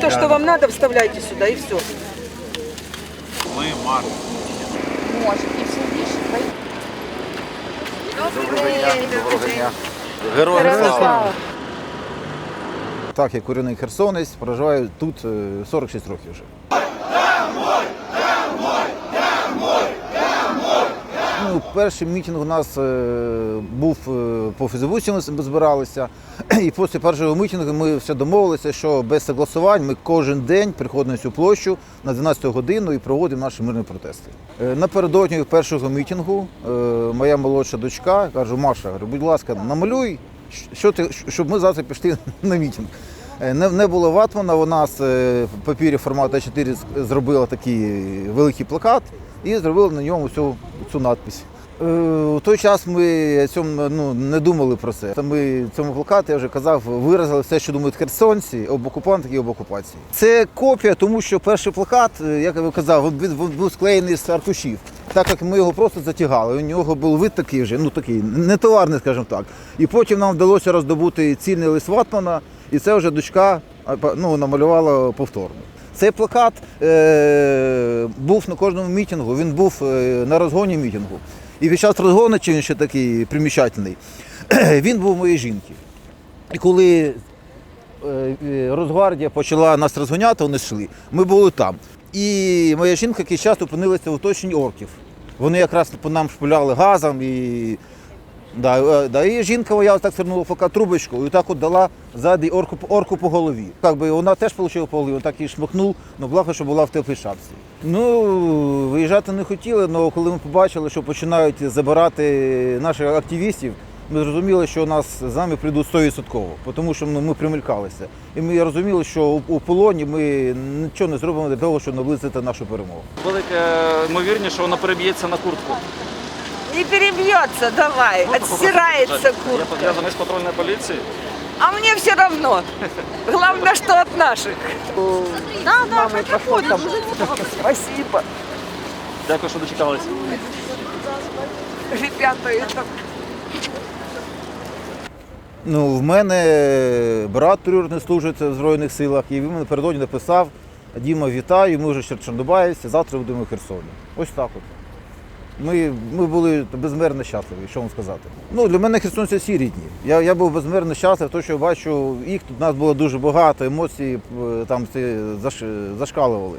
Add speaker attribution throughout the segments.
Speaker 1: то, что вам надо, вставляйте сюда и все.
Speaker 2: Ми Марк.
Speaker 3: Може, і все більше.
Speaker 4: Героям слава. Так, я корінний херсонець, проживаю тут е, 46 років вже. Ну, перший мітинг у нас е, був е, по Фейсбуці, ми збиралися. І після першого мітингу ми все домовилися, що без согласувань ми кожен день приходимо цю площу на 12 годину і проводимо наші мирні протести. Е, Напередодні першого мітингу моя молодша дочка каже, Маша, будь ласка, намалюй, що ти, щоб ми завтра пішли на мітинг. Не, не було ватмана, вона з папірі формату А4 зробила такий великий плакат і зробила на ньому цю, цю надпись. Е, У той час ми цьому ну, не думали про це. Ми цьому плакаті, я вже казав, виразили все, що думають херсонці, об окупантах і об окупації. Це копія, тому що перший плакат, е, як я казав, він, був склеєний з аркушів. Так як ми його просто затягали, у нього був вид такий вже, ну такий, не товарний, скажімо так. І потім нам вдалося роздобути цільний лист ватмана, і це вже дочка ну, намалювала повторно. Цей плакат е, був на кожному мітингу, він був е, на розгоні мітингу. І під час розгону, чи він ще такий приміщательний, він був моєї жінки. І коли е, е, Росгвардія почала нас розганяти, вони йшли, ми були там. І моя жінка якийсь час опинилася в оточенні орків. Вони якраз по нам шпиляли газом і. Да, е, да, і жінка моя так свернула фока трубочку і так от дала ззаді орку, орку по голові. Как би вона теж отримала по голові, так її шмахнув, ну благо, що була в теплій шапці. Ну, виїжджати не хотіли, але коли ми побачили, що починають забирати наших активістів, ми зрозуміли, що нас з нами прийдуть 100%, тому що ну, ми примелькалися. І ми розуміли, що у, полоні ми нічого не зробимо для того, щоб наблизити нашу перемогу.
Speaker 5: Велике ймовірність, що вона переб'ється на куртку.
Speaker 1: Не перебьется, давай, отстирается
Speaker 5: Я,
Speaker 1: куртка.
Speaker 5: я замість патрульної поліції.
Speaker 1: А мне все равно. Главное, что от наших. Да, да, пошел там. Спасибо.
Speaker 5: Дякую, що дочекалися.
Speaker 1: Ребята, это
Speaker 4: Ну, в мене брат трьохний служить в Збройних силах, і він мене напередодні написав: Діма, вітаю, ми вже Чорнобаївці, завтра будемо в Херсоні. Ось так от. Ми, ми були безмерно щасливі, що вам сказати. Ну, для мене херсонці всі рідні. Я, я був безмерно щасливий, тому що бачу, їх тут нас було дуже багато, емоції е, там ці заш, зашкалювали.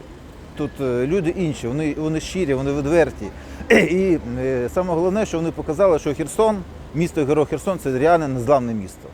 Speaker 4: Тут е, люди інші, вони, вони щирі, вони відверті. І е, саме головне, що вони показали, що Херсон, місто Герой Херсон це реально незламне місто.